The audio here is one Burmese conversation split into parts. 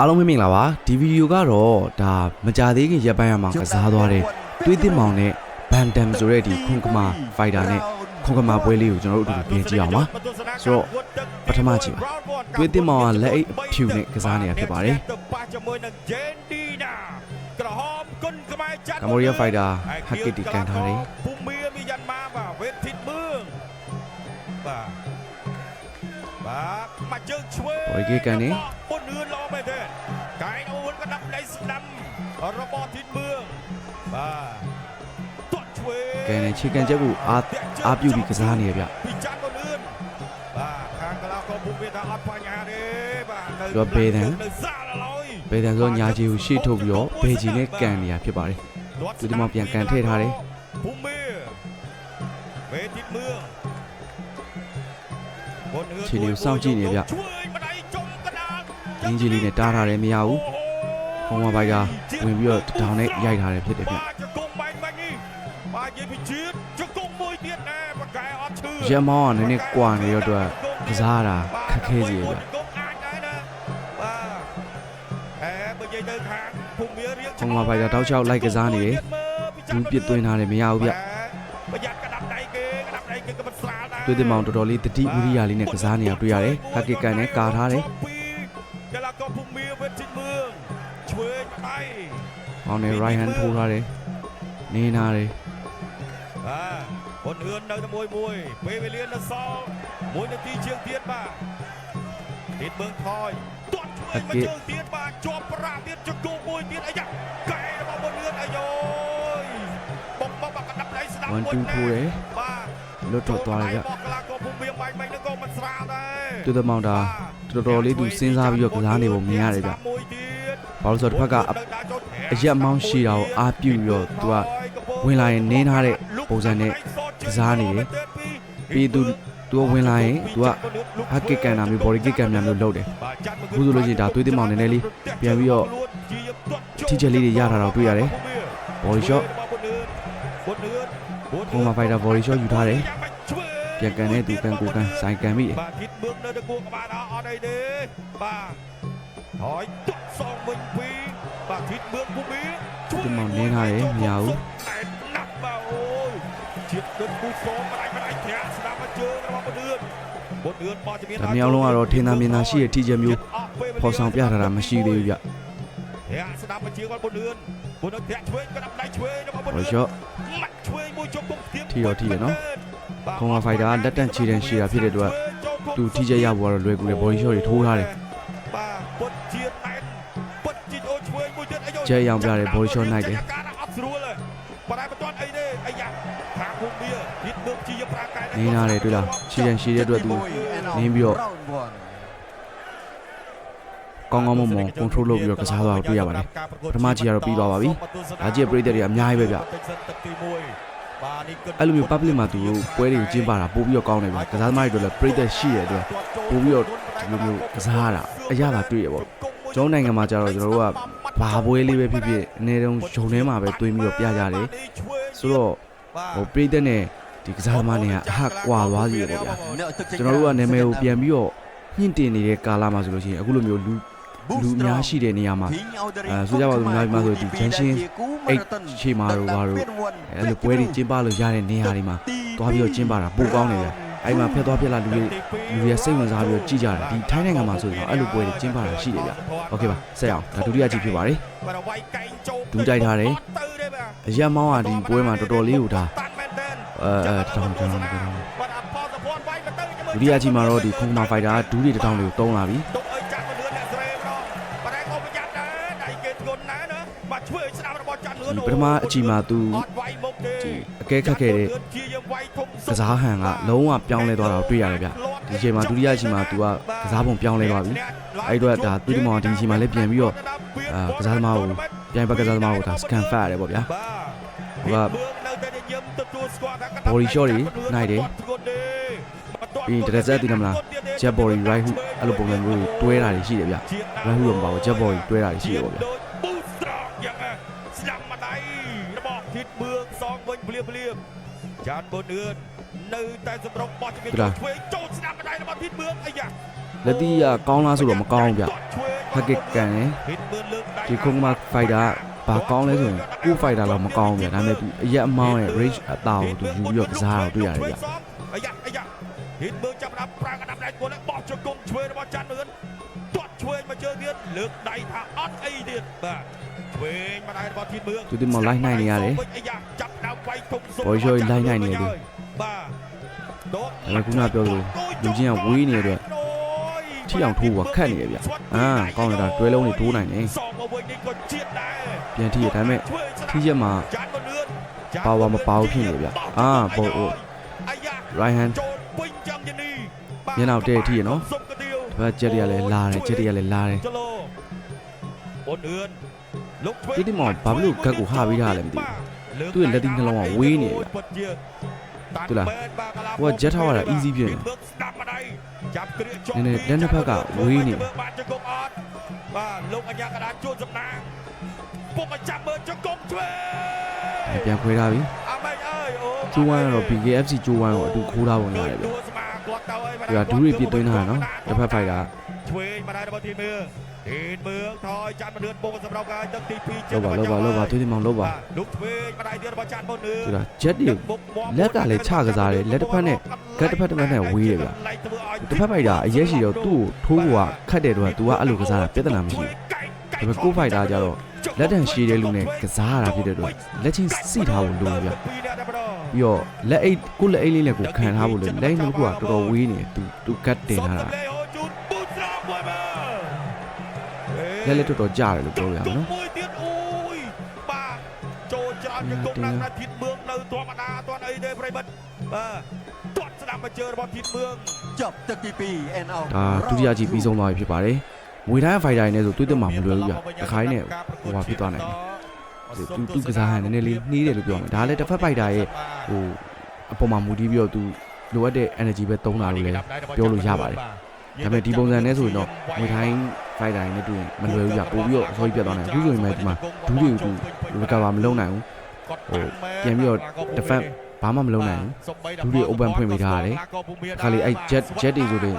အားလုံးမင်္ဂလာပါဒီဗီဒီယိုကတော့ဒါမကြသေးခင်ရပ်ပိုင်းရမှာကစားသွားတဲ့တွေးသစ်မောင်နဲ့ဘန်တမ်ဆိုတဲ့ဒီခွန်ကမာဖိုက်တာနဲ့ခွန်ကမာပွဲလေးကိုကျွန်တော်တို့အတူပြင်ကြည့်အောင်ပါဆိုတော့ပထမကြည့်ပါတွေးသစ်မောင်ကလက်အိတ်အဖြူနဲ့ကစားနေတာဖြစ်ပါတယ်ကမောရီယာဖိုက်တာဟက်ကစ်တီကန်ထားတယ် បាទវេទធីតមឿងបាទបាទមកជើងឆ្វេង ဘော်រីကေကန်နေ ពុននឿនល្អមែនទេកែងអូនក៏ដាប់ដៃស្ដាំរបស់ធីតមឿងបាទទាត់ឆ្វេង ကန်နေချီကန်ချက်ကိုအားအားပြုပြီးကစားနေရဗျ ពីចាន់ក៏នឿនបាទខាងកន្លងក៏ភូមិមានថាអត់បញ្ហាទេបាទនៅ သူကပေးတယ် នៅសាឡឡយ ဘယ်တန်ဆိုညာကြီးကိုရှေ့ထုတ်ပြီးတော့ဘေဂျီနဲ့ကန်နေရဖြစ်ပါတယ် သူဒီမှာပြန်ကန်ထည့်ထားတယ် ភូមិវេទីមឿងបុនហឿ ခြေလေးကိုစောင့်ကြည့်နေဗျ။အင်ဂျီလီနဲ့တားထားတယ်မရဘူး။ဟောင်းမဘိုက်ကဝင်ပြီးတော့ဒေါင်နဲ့ရိုက်ထားတယ်ဖြစ်တယ်ဗျ။ရမောင်းကနည်းနည်းကွာနေတော့အတွက်ကစားတာခက်ခဲစီရဲ့ဗျ။ဟောင်းမဘိုက်ကတောက်ချောက်လိုက်ကစားနေတယ်။ဘူးပြစ်သွင်းထားတယ်မရဘူးဗျ။ ស្រាលដែរ တွေ့တဲ့မောင်တော်တော်လေးတတိဝိရိယလေးနဲ့ကစားနေတာတွေ့ရတယ်ဟက်ကစ်ကန်နဲ့ကာထားတယ် កីឡាករភូមិវេទិមឿងឆ្វេងម្ដាយ မောင်နဲ့ right hand ထိုးထားတယ်နေနာတယ် បាទបុនអឿននៅតែមួយមួយពេលវេលានៅសល់មួយនាទីជាងទៀតបាទទៀតមើងថយទាត់ឆ្វេងមកជើងទៀតបាទជាប់ប្រាក់ទៀតជង្គង់មួយទៀតអាយ៉ាកែរបស់បុនអឿនអាយយបុកមកបាក់កដាប់ដៃស្ដាប់ 1 2ထိုးတယ် បាទ လွတ်ထွက်သွားတယ်ဗျသူတမောင်တာတော်တော်လေးသူစဉ်းစားပြီးတော့ကစားနေပုံမြင်ရတယ်ဗျဘာလို့ဆိုတော့တစ်ဖက်ကအရက်မောင်းရှိတာကိုအားပြုပြီးတော့သူကဝင်လာရင်နင်းထားတဲ့ပုံစံနဲ့ကစားနေတယ်ပြီးသူသူကဝင်လာရင်သူကဟက်ကစ်ကန်တာမျိုး body kick ကန်တာမျိုးလုပ်တယ်အခုဆိုလို့ရှိရင်ဒါသွေးသင်းမောင်နည်းနည်းလေးပြန်ပြီးတော့ထိချက်လေးတွေရထားတာတွေ့ရတယ် body shot ကိုမဖိုက်တာ body shot ယူထားတယ် ပြန်ကန်တဲ့သူကန်ကိုကန်ဆိုင်ကန်မိတယ် បាទគិតមើងនៅតែគួរក្បាលអត់អីទេបាទហើយទុកសងវិញពីរបាទគិតមើងភូមិ ទិမောင်နင်းထားတယ်မရဘူး តែណាប់បាទអូយជាតិដុតគូសងម្ដាយម្ដាយត្រាក់ស្ដាប់មកជើងរបស់បុនឿនបុនឿនបោះជំនាញ ဒါမြောင်လုံးကတော့ထင်းသားမြင်သားရှိတဲ့ထိချက်မျိုးပေါ်ဆောင်ပြထားတာမရှိသေးဘူးဗျ ត្រាក់ស្ដាប់មកជើងរបស់បុនឿនបុនឿនត្រាក់ឆ្វេងក៏ដាប់ដៃឆ្វេងរបស់បុន body ឿន shot ម៉ាក់ឆ្វេងមួយជុំពុកទៀម ထီရောထီရနော် ကွန်ဝါဖိုက်တာလက်တန့်ခြေတန်းရှိတာဖြစ်တဲ့အတွက်သူထိကျရဖို့ကတော့လွယ်ကူတယ် body shot တွေထိုးထားတယ်ကျဲရောင်ပြတယ် body shot နိုင်တယ်နေလာတယ်တွေ့လားခြေတန်းရှိတဲ့အတွက်သူနင်းပြီးတော့ကောင်းကောင်းမွန်မွန် control လုပ်ပြီးတော့ကစားသွားတော့တွေ့ရပါတယ်ပထမကြီးကတော့ပြီးသွားပါပြီဒါကြီးပြည်သက်တွေအများကြီးပဲဗျ အဲ့လိုမျိုး public မှာသူတို့ပွဲတွေကိုကျင်းပတာပို့ပြီးတော့ကောင်းတယ်ဗျကစားသမားတွေတို့လည်းပရိသတ်ရှိတဲ့အတွက်ပို့ပြီးတော့ဒီလိုမျိုးကစားရတာအရသာတွေ့ရပေါ့ကျွန်တော်နိုင်ငံမှာကျတော့ကျွန်တော်တို့ကဘာပွဲလေးပဲဖြစ်ဖြစ်အနေတုံးဂျုံထဲမှာပဲတွင်းပြီးတော့ပြကြတယ်ဆိုတော့ဟိုပရိသတ်နဲ့ဒီကစားသမားတွေကအဟကွာသွားစီရပေါ့ဗျာကျွန်တော်တို့ကနာမည်ကိုပြန်ပြီးတော့ညှင့်တင်နေတဲ့ကာလမှာဆိုလို့ရှိရင်အခုလိုမျိုးလူ လူများရှိတဲ့နေရာမှာအဲဆိုကြပါစို့များပြီမှာဆိုဒီ junction 8ရှေ့မှာတော့ဘာလို့အဲလိုပွဲတွေကျင်းပလို့ရတဲ့နေရာတွေမှာသွားပြီးတော့ကျင်းပတာပိုကောင်းနေတယ်အဲ့မှာဖက်သွားဖက်လာလူတွေလူတွေစိတ်ဝင်စားပြီးတော့ကြည့်ကြတယ်ဒီထိုင်းနိုင်ငံမှာဆိုရင်အဲ့လိုပွဲတွေကျင်းပတာရှိတယ်ဗျโอเคပါဆက်အောင်ဒါဒုတိယကြည့်ဖြစ်ပါတယ်ဒူးတိုက်ထားတယ်အရက်မောင်းဟာဒီပွဲမှာတော်တော်လေးဟိုဒါအဲတောင်းတောင်းတောင်းဒုတိယကြည့်မှာတော့ဒီခုမာဖိုက်တာဒူးတွေတောင်းတွေကိုတုံးလာပြီ ပထမအချိန်မှာသူဒီအကဲခတ်ခဲ့တဲ့ကစားဟန်ကလုံးဝပြောင်းလဲသွားတာတွေ့ရတယ်ဗျဒီချိန်မှာဒုတိယအချိန်မှာသူကကစားပုံပြောင်းလဲသွားပြီအဲ့တော့ဒါသူဒီမောင်ဒီချိန်မှာလည်းပြန်ပြီးတော့အာကစားသမားကိုပြန်ပတ်ကစားသမားကိုဒါစကန်ဖတ်ရတယ်ပေါ့ဗျာဟိုကဘော်ဒီရှော့တွေနိုင်တယ်ပြီးတရဆက်သိတယ်မလား jet body right hook အဲ့လိုပုံစံမျိုးတွေတွဲတာတွေရှိတယ်ဗျ right hook မပါဘူး jet body တွဲတာတွေရှိတယ်ပေါ့ဗျ ប៊ូនឿននៅតែសម្រុកបោះជំនាញឆ្វេងចូលស្ដាប់ម្ដាយរបស់ធីតមឿនអាយ៉ា Jadi uh, con là sụp một con vậy Hai cái cái Thì không mà phải Bà con lấy rồi Cứ phải đã là con vậy Nên dạ mau này Rich ở tàu Tụi chúng được ra rồi tôi vậy vậy ហ៊ីតមើលចាប់ដាប់ប្រាំងដាប់ដៃគាត់បោះជង្គង់ឆ្វេងរបស់ច័ន្ទរឿនទាត់ឆ្វេងមកជើងទៀតលើកដៃថាអត់អីទៀតបាទឆ្វេងមកដៃរបស់ធីតមើលជួយទីមកឡាយណៃនេះអានេះចាប់ដ ဘော်ရိုးလိုက်နိုင်နေတယ်အဲ့ခုနပြောလို့လူချင်းကဝေးနေတဲ့အတွက်ထီအောင်ထိုးကခတ်နေရဗျအာကောင်းလာတာတွဲလုံးတွေထိုးနိုင်တယ်ပြန်ထီရဒါပေမဲ့ထီရက်မှာပါဝါမပါဘူးဖြစ်နေဗျအာဘော်အို right hand မျက်နှာတဲ့ထီရနော်ဒီဘက်ချက်တွေကလည်းလာတယ်ချက်တွေကလည်းလာတယ်ဒီတိမောင်ဘာလို့ဂက်ကိုဟာပြီးတာလဲမသိဘူး သူ့ရဲ့လက်တီနှလုံးကဝေးနေဗျသူလားဟိုက jet ထောက်ရတာ easy ဖြစ်နေ ចាប់គ្រាជាប់ နည်းနည်းလက်နှစ်ဖက်ကဝေးနေ បាទជង្គង់អត់បាទលោកអញ្ញាកដាជួនសំណាងពុកមកចាប់មើលជង្គង់ឆ្វេង အဲပြန်ခွဲထားပြီ អមេអើយអូ ကျိုးဝမ်းကတော့ BKFC ကျိုးဝမ်းကိုအတူခိုးထားပုံရတယ်ဗျ ដួលស្មាគាត់ទៅហើយ ဒီကဒူးတွေပြစ်သွင်းထားတာနော်တစ်ဖက် fighter ឆ្វេងមកដែររបស់ទីមឿ เห็นเมืองทอยจันมาเดือนโปงสำหรับการตั้งทีพีเจ็ดวันจันทร์มาทุ่ยมองลบว่ะลุกเวทมาได้เดือนประจันทร์บนเนื้อเจ็ดดิလက်ကလည်းချကစားတယ်လက်တစ်ဖက်နဲ့ဂတ်တစ်ဖက်တစ်ဖက်နဲ့ဝေးတယ်ဗျတစ်ဖက်ဖိုက်တာအရက်ရှိတော့သူ့ကိုထိုးကွာခတ်တယ်တော့ तू ကအဲ့လိုကစားတာပြဿနာမရှိဘူးဒါပေမဲ့ကိုဖိုက်တာကြတော့လက်တန်ရှိတဲ့လူနဲ့ကစားရတာဖြစ်တဲ့တော့လက်ချင်းစီထားဖို့လိုဗျပြီးတော့လက်အိတ်ကိုလက်အိတ်လေးနဲ့ကိုခံထားဖို့လေလက်အိတ်ကတော်တော်ဝေးနေတယ် तू तू ကတ်တင်လာတာ လက်လက်တော်တော်ကြတယ်လို့ပြောရမှာနော်ยังตรงนั้นนะทิศเมืองเนินตัวมาดาตัวไหนเดย์ไพรบัตตัวสนามมาเจอระบบทิศเมืองจบตะกี้ปีเอ็นเอาอ่าဒုတိယကြီးပြီးဆုံးသွားပြီဖြစ်ပါတယ်ငွေတိုင်းဖိုင်တိုင်းနဲ့ဆိုတွေးတက်မှာမလွယ်ဘူးပြတခိုင်းနဲ့ဟိုပါဖြစ်သွားနိုင်တယ်သူသူကစားဟန်နည်းနည်းလေးနှီးတယ်လို့ပြောမှာဒါလည်းတစ်ဖက်ဖိုက်တာရဲ့ဟိုအပေါ်မှာမူတည်ပြီးတော့သူလိုအပ်တဲ့ energy ပဲသုံးတာလို့လည်းပြောလို့ရပါတယ်ဒါပေမဲ့ဒီပုံစံနဲ့ဆိုရင်တော့ငွေတိုင်း ဖိုက်တာတွေနဲ့တွေ့ရင်မလွယ်ဘူးကြပို့ပြီးတော့အစောကြီးပြတ်သွားနိုင်အခုဆိုရင်မှဒီမှာဒူးတွေကိုသူ recover မလုပ်နိုင်ဘူးဟိုပြန်ပြီးတော့ defend ဘာမှမလုပ်နိုင်ဘူးဒူးတွေ open ဖွင့်ပေးထားရတယ်အခါလေးအဲ့ jet jet တွေဆိုတဲ့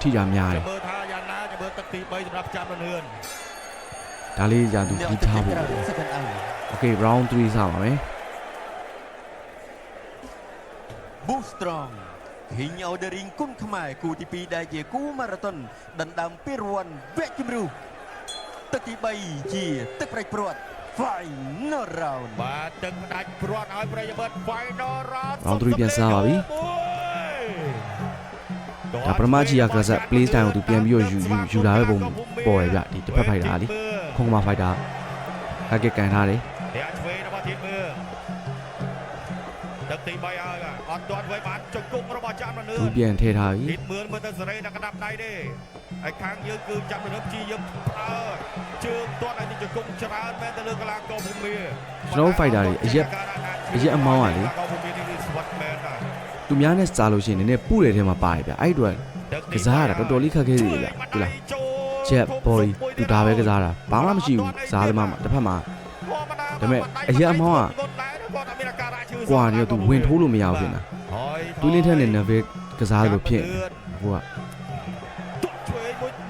ထိတာများတယ်ဒါလေးညာသူဒီထားဖို့ Okay round 3စပါမယ် Boostrong ហ៊ីងអូដេរីងគុណខ្មែរគូទី2ដែលជាគូម៉ារ៉ាតុនដណ្ដើមពានរង្វាន់វគ្គជម្រុះទឹកទី3ជាទឹកប្រៃព្រាត់ Final Round បាទទឹកផ្ដាច់ព្រាត់ឲ្យប្រិយមិត្ត final round Round three ပြန်စားပါပြီ ဒါပရမကြီးရကစား play style ကိုသူပြန်ပြီးတော့ယူယူယူလာတဲ့ပုံပေါ်ရဗျဒီတစ်ဖက်ဖိုက်တာလေခုံမဖိုက်တာဟက်ကကန်ထားတယ် អ្នកឆ្វេងរបស់ធីមឿងទឹកទី3ហើយ អត់ទាន់ໄວបានជង្គង់របស់ចាំលឿ သူ ន ပြန်ထည့်ထားပြီ ទីមឿនមើលទៅសេរីដល់ក្តាប់ដៃទេហើយខាងយើងគឺចាប់លឿនព្យាយាមប្រើជើងទាត់ឲ្យទីជង្គង់ច្រើនមែនទៅលើកីឡាករភូមិ ကျွန်တော် fighter တွေအရက်អရက်អမောင်းอ่ะလေ កីឡាករភូមិនេះគឺស្វិតមែនបាទ သူများနဲ့စားလို့ရှိရင်နည်းနည်းပုတဲ့ထဲမှာပါတယ်ဗျအဲ့အတော့ ကစားရတာတော်တော်လေးခက်ခဲသေးတယ်ဗျဟုတ်လား jet body သူဒါပဲကစားတာဘာမှမရှိဘူးစားသမားမှာတစ်ဖက်မှာ ဒါပေမဲ့အရက်အမောင်းက ကွာနေတော့ तू ဝင်ထိုးလို့မရဘူးပြင်လားသူလင်းထက်နဲ့နဗဲကစားလို့ဖြစ်ဟိုက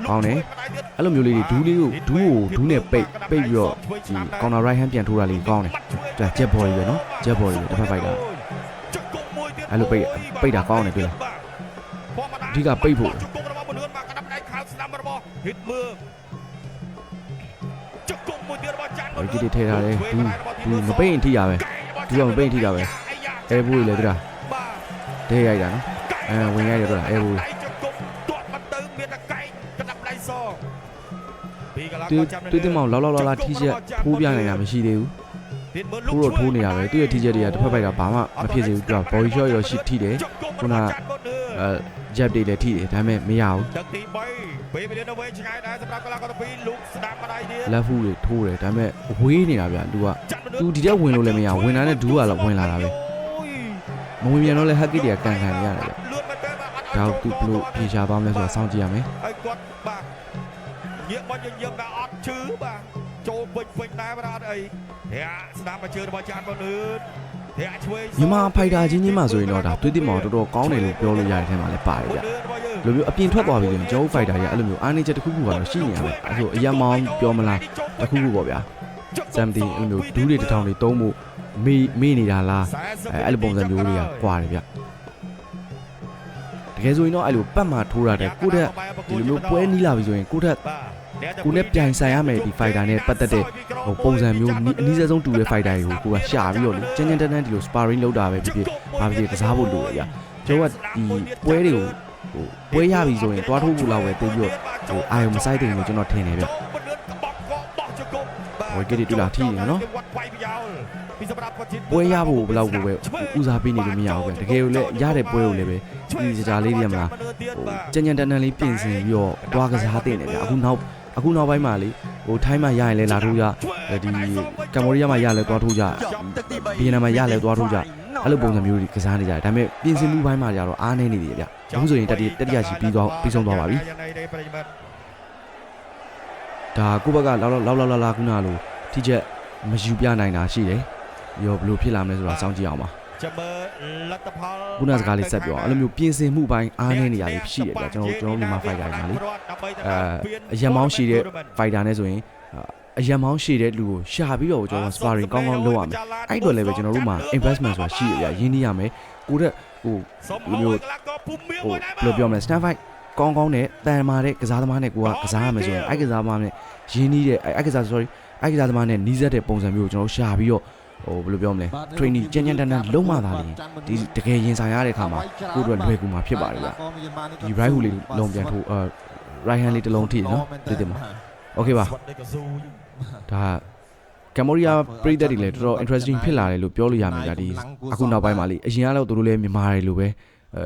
ကောင်းတယ်အဲ့လိုမျိုးလေးတွေဒူးလေးကိုဒူးကိုဒူးနဲ့ပိတ်ပိတ်ပြီးတော့ဒီ counter right hand ပြန်ထိုးတာလေးကောင်းတယ်ကြာ jet ball ကြီးပဲနော် jet ball ကြီးတစ်ဖက်ပိုက်ကအဲ့လိုပိတ်ပိတ်တာကောင်းတယ်တွေ့လားအဓိကပိတ်ဖို့ဟိုဒီထဲထားတယ်ဒူးဒူးမပိတ်ရင်ထိရပဲ ဒီအောင်ပိန့်ထိတာပဲအဲဘူးကြီးလည်းတရာဒဲရိုက်တာနော်အဲဝင်ရိုက်ရတော့အဲဘူးတွေးတင်မောင်လောက်လောက်လာလာထီချက်ဖိုးပြနေတာမရှိသေးဘူးထိုးတော့ထိုးနေတာပဲသူ့ရဲ့ထီချက်တွေကတစ်ဖက်ဖက်ကဘာမှမဖြစ်စေဘူးသူက body shot ရောရှိထိတယ်ခုနအဲ jab တွေလည်းထိတယ်ဒါပေမဲ့မရဘူး ទឹកទី3ពេលវេលានៅវែងឆ្ងាយដែរសម្រាប់កីឡាករទាំងពីរលោកស្ដាប់មកដៃទៀត လက်ဖူးတွေထိုးတယ်ဒါပေမဲ့ဝေးနေတာဗျသူက ចាន់មនុស្ស သူဒီတက်ဝင်လို့လည်းမရဘူးဝင်လာတဲ့ဒူးကလည်းဝင်လာတာပဲ អូយ မဝင်ပြန်တော့လည်း hack တွေကကန်ကန်နေရတယ်ဗျ លឿនមែនតើបាទអត់ ဒါကိုသူဘလို့ပြေရှားသွားမလဲဆိုတာစောင့်ကြည့်ရမယ် ហើយគាត់បាទញាក់មកយើងយើងដល់អត់ឈឺបាទចូលពេញពេញដែរបាទអត់អីរាក់ស្ដាប់មកជើងរបស់ចាន់បនឿនរាក់ឆ្វេង မြန်မာဖိုက်တာချင်းချင်းမှဆိုရင်တော့ဒါသွေးတိမောင်တော်တော်ကောင်းတယ်လို့ပြောလို့ရတဲ့ထဲမှာလည်းပါတယ်ဗျ បនឿនរបស់យើង လိုမျိုးအပြင်ထွက်သွားပြီဆိုရင်ကျွန်တော်တို့ fighter တွေကအဲ့လိုမျိုးအားနေချက်တစ်ခုခုကတော့ရှိနေရမယ်အဲ့ဆိုအရက်မောင်းပြောမလားတစ်ခုခုပေါ့ဗျာ something အဲ့လိုမျိုးဒူးတွေတစ်ထောင်တွေတုံးဖို့မေးမေးနေတာလားအဲအဲ့လိုပုံစံမျိုးတွေကကွာတယ်ဗျတကယ်ဆိုရင်တော့အဲ့လိုပတ်မှထိုးတာတဲ့ကိုယ့်တက်ဒီလိုမျိုးပွဲနီးလာပြီဆိုရင်ကိုယ့်တက်ကိုနဲ့ပြိုင်ဆိုင်ရမယ်ဒီ fighter နဲ့ပတ်သက်တဲ့ဟိုပုံစံမျိုးနီးအနည်းစဆုံးတူတဲ့ fighter တွေကိုကိုကရှာပြီးတော့လေကျန်းကျန်းတန်းတန်းဒီလို sparring လုပ်တာပဲဖြစ်ဖြစ်ဘာဖြစ်ဖြစ်ကစားဖို့လိုတယ်ဗျကျွန်တော်ကဒီပွဲတွေကို ဟိုပွဲရပြီဆိုရင်တွားထိုးဖို့လောက်ပဲသိပြီးတော့ဟိုအာယုံမဆိုင်တယ်လို့ကျွန်တော်ထင်တယ်ဗျဝေကရီတူလာထီးနော်ပွဲရဖို့ဘလောက်ကိုပဲဦးစားပေးနေလို့မရဘူးပဲတကယ်လို့လည်းရတဲ့ပွဲကိုလည်းပဲဒီစကြာလေးတွေမလားဟိုကြံ့ကြံ့တန်တန်လေးပြင်ဆင်ပြီးတော့တွားကစားတင်တယ်ဗျအခုနောက်အခုနောက်ပိုင်းမှာလေဟိုထိုင်းမှာရရင်လည်းလာထိုးကြဒီကမ္ဘောဒီးယားမှာရလည်းတွားထိုးကြဗီယက်နမ်မှာရလည်းတွားထိုးကြ အဲ့လိုပုံစံမျိုးတွေကစားနေကြတယ်ဒါပေမဲ့ပြင်ဆင်မှုပိုင်းမှာကြတော့အားနေနေတယ်ဗျအခုဆိုရင်တတိတတိယချီပြီးသွားပြီးဆုံးသွားပါပြီဒါကိုဘက်ကလောက်လောက်လောက်လောက်လာခုနလိုထိချက်မယူပြနိုင်တာရှိတယ်ပြီးတော့ဘယ်လိုဖြစ်လာမလဲဆိုတာစောင့်ကြည့်အောင်ပါခုနစကားလေးဆက်ပြောအောင်အဲ့လိုမျိုးပြင်ဆင်မှုပိုင်းအားနည်းနေရလေးရှိတယ်ဗျကျွန်တော်ကျွန်တော်မြန်မာ fighter တွေမှာလေအဲအရန်မောင်းရှိတဲ့ fighter နဲ့ဆိုရင် အရန်မောင်းရှိတဲ့လူကိုရှာပြီးတော့ကျွန်တော် sparring ကောင်းကောင်းလုပ်ရမယ်အဲ့တော့လည်းပဲကျွန်တော်တို့မှာ investment ဆိုတာရှိရဗျရင်းနှီးရမယ်ကိုတဲ့ဟိုဒီမျိုးဟိုဟိုဘယ်လိုပြောမလဲ stand fight ကောင်းကောင်းနဲ့တန်မာတဲ့ကစားသမားနဲ့ကိုကကစားရမယ်ဆိုရင်အဲ့ကစားသမားနဲ့ရင်းနှီးတဲ့အဲ့အဲ့ကစား sorry အဲ့ကစားသမားနဲ့နီးစပ်တဲ့ပုံစံမျိုးကိုကျွန်တော်ရှာပြီးတော့ဟိုဘယ်လိုပြောမလဲ training ကြမ်းကြမ်းတန်းတန်းလုံးမသားလေဒီတကယ်ရင်ဆိုင်ရတဲ့အခါမှာကိုယ့်အတွက်လွယ်ကူမှာဖြစ်ပါတယ်ဗျဒီ right hook လေးလုံးပြန်ထိုးအဲ right hand လေးတစ်လုံးထိနော်ဒီတင်မှာ okay ပါ ဒါကမ္ဘောဒီးယားပြည်သက်တွေလည်းတော်တော် interesting ဖြစ်လာတယ်လို့ပြောလို့ရမယ်ဗျဒီအခုနောက်ပိုင်းမှာလေအရင်ကတော့သူတို့လည်းမြန်မာတွေလိုပဲအဲ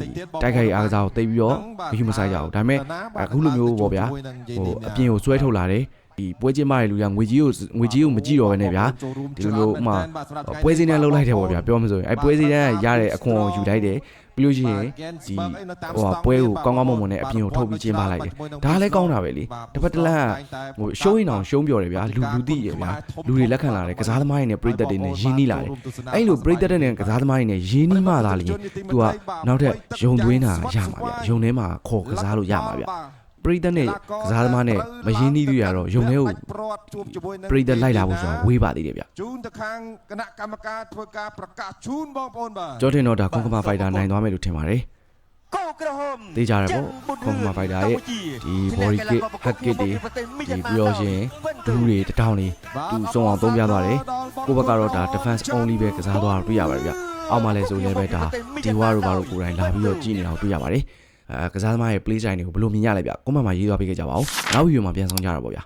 ဒီတိုက်ခိုက်အားကစားကိုတိတ်ပြီးတော့ဘီမဆိုင်ကြဘူးဒါပေမဲ့အခုလိုမျိုးပေါ့ဗျာဟိုအပြင်ကိုဆွဲထုတ်လာတယ်ဒီပွဲချင်းမတွေလူကငွေကြီးကိုငွေကြီးကိုမကြည့်တော့ဘဲနဲ့ဗျာဒီလိုမျိုးဥမာပွဲစင်းနဲ့လှုပ်လိုက်တယ်ပေါ့ဗျာပြောမှဆိုရင်အဲပွဲစင်းနဲ့ရတဲ့အခွန်ကိုယူလိုက်တယ် ပြီးလို့ရှိရင်ဒီဟိုဟာပွဲကိုကောင်းကောင်းမွန်မွန်နဲ့အပြင်ကိုထုတ်ပြီးကျင်းပလိုက်တယ်ဒါလည်းကောင်းတာပဲလေတစ်ဖက်တစ်လက်ကဟိုရှုံးရင်အောင်ရှုံးပြော်တယ်ဗျာလူလူသိရဗျာလူတွေလက်ခံလာတယ်ကစားသမားတွေနဲ့ပြည်သက်တွေနဲ့ရင်းနှီးလာတယ်အဲ့လိုပြည်သက်တွေနဲ့ကစားသမားတွေနဲ့ရင်းနှီးမှသာလေသူကနောက်ထပ်ယုံသွင်းတာရမှာဗျာယုံထဲမှာခေါ်ကစားလို့ရမှာဗျာ ပရိသတ်နဲ့ကစားသမားနဲ့မရင်းနှီးတွေ့ရတော့ရုံထဲကိုပရိသတ်လိုက်လာဖို့ဆိုတာဝေးပါသေးတယ်ဗျကြောတင်တော့ဒါကွန်ကမာဖိုက်တာနိုင်သွားမယ်လို့ထင်ပါတယ်တေးကြရပေါ့ကွန်ကမာဖိုက်တာရဲ့ဒီ body kick hack kick တွေဒီပြောရင်ဒူးတွေတထောင်တွေသူစုံအောင်သုံးပြသွားတယ်ကိုဘက်ကတော့ဒါ defense only ပဲကစားသွားတာတွေ့ရပါတယ်ဗျအောက်မှာလည်းဆိုလည်းပဲဒါဒီဝါတို့ဘာလို့ကိုယ်တိုင်လာပြီးတော့ကြည့်နေအောင်တွေ့ရပါတယ် ကစားသမားရဲ့ play style တွေကိုဘယ်လိုမြင်ရလဲဗျကွန်မန့်မှာရေးသွားပေးခဲ့ကြပါဦးနောက်ဗီဒီယိုမှာပြန်ဆောင်ကြတာပေါ့ဗျာ